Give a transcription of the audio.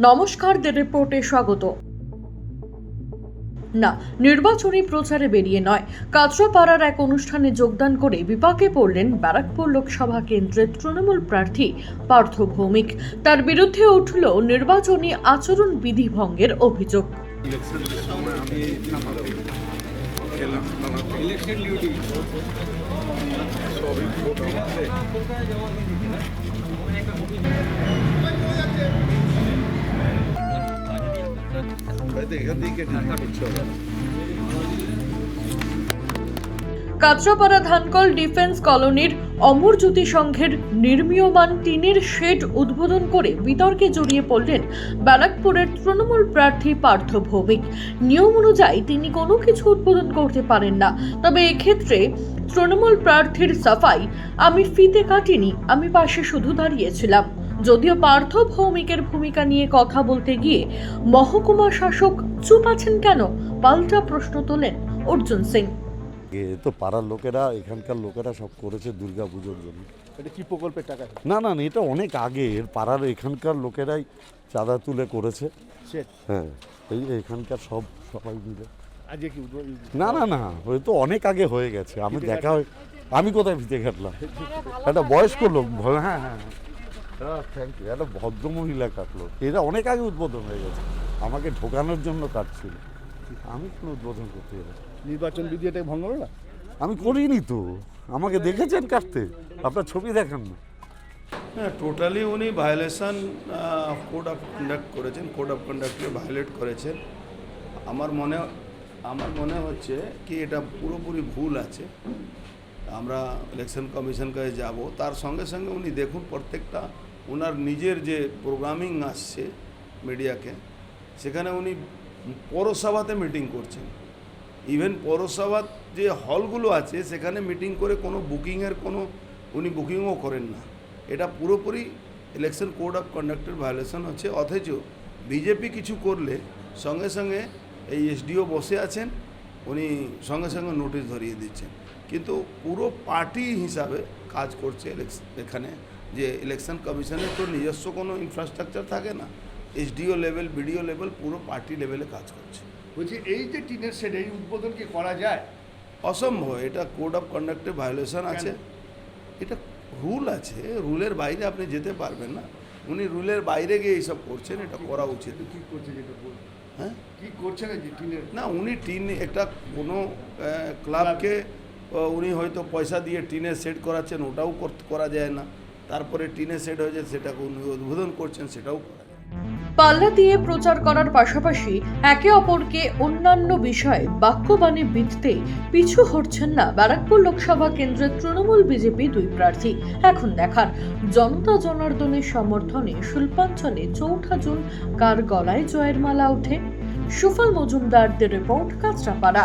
নমস্কার দ্য রিপোর্টে স্বাগত। না, নির্বাচনী প্রচারে বেরিয়ে নয়। কাঁচরাপাড়ার এক অনুষ্ঠানে যোগদান করে বিপাকে পড়লেন ব্যারাকপুর লোকসভা কেন্দ্রের তৃণমূল প্রার্থী পার্থ ভৌমিক। তার বিরুদ্ধে উঠল নির্বাচনী আচরণ বিধি ভঙ্গের অভিযোগ। ইলেকশন কাঁচরাপাড়া ধানকল ডিফেন্স কলোনির অমরজ্যোতি সংঘের নির্মীয়মান টিনের শেড উদ্বোধন করে বিতর্কে জড়িয়ে পড়লেন ব্যারাকপুরের তৃণমূল প্রার্থী পার্থ ভৌমিক। নিয়ম অনুযায়ী তিনি কোনো কিছু উদ্বোধন করতে পারেন না। তবে এক্ষেত্রে তৃণমূল প্রার্থীর সাফাই, আমি ফিতে কাটিনি, আমি পাশে শুধু দাঁড়িয়েছিলাম। যদিও পার্থ ভৌমিকের ভূমিকা নিয়ে কথা বলতে গিয়ে মহকুমা শাসক চুপ আছেন কেন? পাল্টা প্রশ্ন তোলেন অর্জুন সিং। এ তো পাড়ার লোকেরা এখানকার লোকেরা সব করেছে দুর্গা পুজোর জন্য। এটা কি প্রকল্পের টাকা? না না না, এটা অনেক আগে। এর পাড়ার এখানকার লোকেরাই চাঁদা তুলে করেছে। হ্যাঁ এই এখানকার সব সবাই মিলে। আজকে কি না না না ওই তো অনেক আগে হয়ে গেছে। আমি দেখা হয় আমি কোথায় ভিজে ঘাটলাম? একটা বয়স্ক লোক হ্যাঁ হ্যাঁ হ্যাঁ। থ্যাংক ইউ একটা ভদ্রমহিলা কাটলো। এটা অনেক আগে উদ্বোধন হয়ে গেছে। আমাকে ঢোকানোর জন্য কাটছিল। আমি কোনো উদ্বোধন করতে যাব নির্বাচন বিধি এটা ভঙ্গ হলো না। আমি করিনি তো। আমাকে দেখেছেন কাটতে। আপনার ছবি দেখান না। হ্যাঁ টোটালি উনি ভায়োলেশন কোড অফ কন্ডাক্ট করেছেন। কোড অফ কন্ডাক্টকে ভায়োলেট করেছেন। আমার মনে আমার মনে হচ্ছে কি এটা পুরোপুরি ভুল আছে। আমরা ইলেকশন কমিশন কাছে যাব। তার সঙ্গে সঙ্গে উনি দেখুন প্রত্যেকটা ওনার নিজের যে প্রোগ্রামিং আসছে মিডিয়াকে সেখানে উনি পৌরসভাতে মিটিং করছেন। ইভেন পৌরসভার যে হলগুলো আছে, সেখানে মিটিং করে কোনো বুকিংয়ের কোনো উনি বুকিংও করেন না। এটা পুরোপুরি ইলেকশন কোড অফ কন্ডাক্টের ভায়োলেশন হচ্ছে। অথচ বিজেপি কিছু করলে সঙ্গে সঙ্গে এই এসডিও বসে আছেন, উনি সঙ্গে সঙ্গে নোটিশ ধরিয়ে দিচ্ছেন। কিন্তু পুরো পার্টি হিসাবে কাজ করছে এখানে। যে ইলেকশন কমিশনের তো নিজস্ব কোনো ইনফ্রাস্ট্রাকচার থাকে না। এসডিও লেভেল বিডিও লেভেল পুরো পার্টি লেভেলে কাজ করছে। বলছি এই যে টিনের সেট এই উদ্বোধন কি করা যায়? অসম্ভব এটা কোড অফ কন্ডাক্টে ভায়োলেশন আছে। এটা রুল আছে রুলের বাইরে আপনি যেতে পারবেন না। উনি রুলের বাইরে গিয়ে এইসব করছেন এটা করা উচিত। কি করছে যেটা হ্যাঁ? কি করছে না যে টিনের? না উনি টিন একটা কোনো ক্লাবকে উনি হয়তো পয়সা দিয়ে টিনে সেট করাচ্ছেন ওটাও করা যায় না। তারপরে টিনে সেট হয়েছে, সেটাকে উনি উদ্বোধন করছেন, সেটাও পাল্লা দিয়ে প্রচার করার পাশাপাশি একে অপরকে অন্যান্য বিষয়ে বাক্যবাণে বিধতে পিছু হটছেন না ব্যারাকপুর লোকসভা কেন্দ্রের তৃণমূল বিজেপি দুই প্রার্থী। এখন দেখার জনতা জনার্দনের সমর্থনে শিল্পাঞ্চলে চৌঠা জুন কার গলায় জয়ের মালা ওঠে? সুফল মজুমদারদের রিপোর্ট কাঁচরাপাড়া।